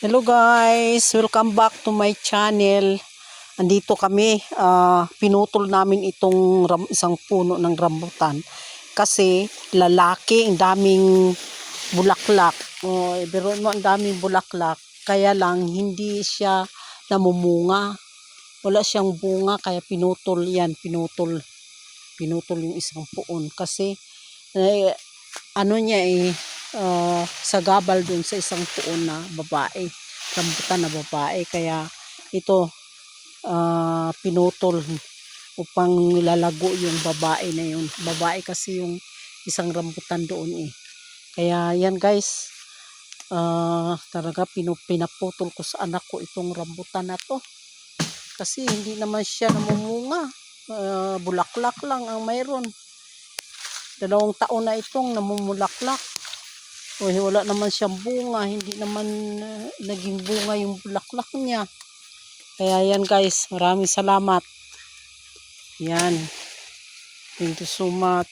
Hello guys, welcome back to my channel. Andito kami, ah, pinutol namin itong ram- isang puno ng rambutan kasi lalaki, ang daming bulaklak. Oh, pero mo ang daming bulaklak, kaya lang hindi siya namumunga. Wala siyang bunga kaya pinutol 'yan, pinutol. Pinutol yung isang puon kasi eh, ano niya eh ah, sagabal dun sa isang puon na babae, rambutan na babae. Kaya ito ah, pinutol upang lalago yung babae na yun. Babae kasi yung isang rambutan doon eh. Kaya yan guys, ah, talaga pinaputol ko sa anak ko itong rambutan na to. Kasi hindi naman siya namumunga. Ah, bulaklak lang ang mayroon. Dalawang taon na itong namumulaklak. O wala naman siyang bunga, hindi naman uh, naging bunga yung bulaklak niya. Kaya yan guys, maraming salamat. Yan. Thank you so much.